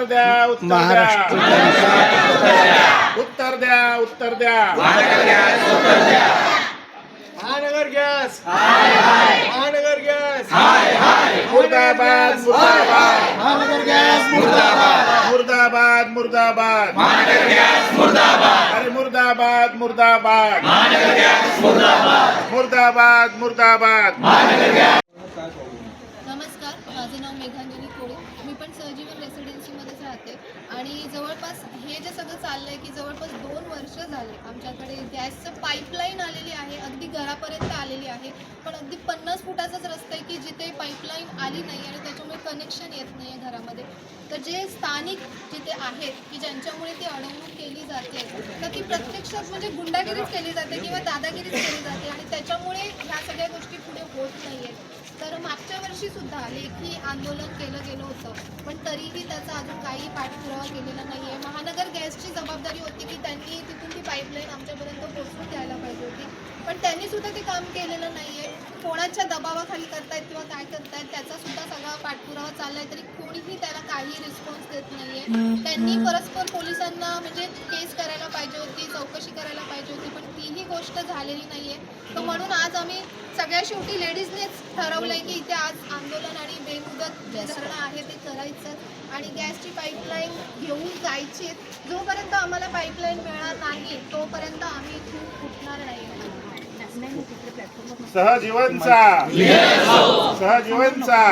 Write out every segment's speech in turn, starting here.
उत्तर द्या उत्तर द्या. उत्तर द्या उत्तर द्या. महानगर गॅस महानगर गॅस. मुर्दाबाद मुर्दाबाद. महानगर गॅस मुर्दाबाद. मुर्दाबाद मुर्दाबाद. अरे मुर्दाबाद मुर्दाबाद. मुर्दाबाद. मुर्दाबाद नमस्कार मी पण सहजीवन रेसिडेन्सीमध्येच राहते. आणि जवळपास हे जे सगळं चाललं आहे की जवळपास दोन वर्ष झाले आमच्याकडे गॅसचं पाईपलाईन आलेली आहे. अगदी घरापर्यंत आलेली आहे. पण अगदी पन्नास फुटाचाच रस्ता आहे की जिथे पाईपलाईन आली नाही आणि त्याच्यामुळे कनेक्शन येत नाही आहे घरामध्ये. तर जे स्थानिक जिथे आहेत की ज्यांच्यामुळे ती अडवणूक केली जाते तर ती प्रत्यक्षात म्हणजे गुंडागिरीच केली जाते किंवा दादागिरीच केली जाते आणि त्याच्यामुळे ह्या सगळ्या गोष्टी पुढे होत नाही आहेत तर मागच्या वर्षी सुद्धा लेखी आंदोलन केलं गेलं होतं पण तरीही त्याचा अजून काही पाठपुरावा केलेला नाही आहे महानगर गॅसची जबाबदारी होती की त्यांनी तिथून ती पाईपलाईन आमच्यापर्यंत पोहोचून द्यायला पाहिजे होती. पण त्यांनी सुद्धा ते काम केलेलं नाही आहे कोणाच्या दबावाखाली करतायत किंवा काय करतायत त्याचा सुद्धा सगळा पाठपुरावा चाललाय तरी कोणीही त्याला काही रिस्पॉन्स देत नाहीये. त्यांनी परस्पर पोलिसांना म्हणजे केस करायला पाहिजे होती चौकशी करायला पाहिजे होती पण तीही गोष्ट झालेली नाहीये. तर म्हणून आज आम्ही सगळ्या शेवटी लेडीजनेच ठरवलंय की इथे आज आंदोलन आणि बेमुदत जे धरणं आहे ते करायचं आणि गॅसची पाईपलाईन घेऊन जायची. जोपर्यंत आम्हाला पाईपलाईन मिळणार नाही तोपर्यंत आम्ही इथून उठणार नाही. सहजीवनचा. सहजीवनचा.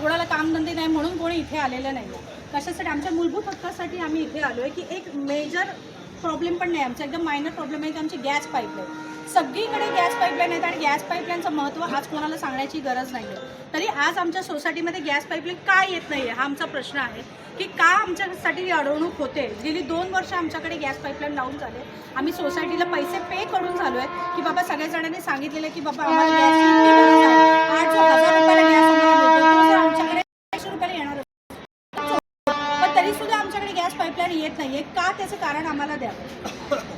कोणाला कामधंदे नाही म्हणून कोणी इथे आलेलं नाही कशासाठी? आमच्या मूलभूत हक्कासाठी आम्ही इथे आलो आहे की एक मेजर प्रॉब्लेम पण नाही. आमचा एकदम मायनर प्रॉब्लेम आहे की आमची गॅस पाईपलाईन सगळीकडे गॅस पाईपलाईन आहेत आणि गॅस पाईपलाईनचं महत्त्व आज कोणाला सांगण्याची गरज नाही आहे तरी आज आमच्या सोसायटीमध्ये गॅस पाईपलाईन का येत नाही आहे हा आमचा प्रश्न आहे. की का आमच्यासाठी अडवणूक होते? गेली दोन वर्ष आमच्याकडे गॅस पाईपलाईन लावून झाले. आम्ही सोसायटीला पैसे पे करून झालो आहे की बाबा सगळ्या जणांनी सांगितलेलं आहे की बाबा आम्हाला गॅसची सुद्धा आमच्याकडे गॅस पाईपलाईन येत नाहीये का त्याचं कारण आम्हाला द्यावं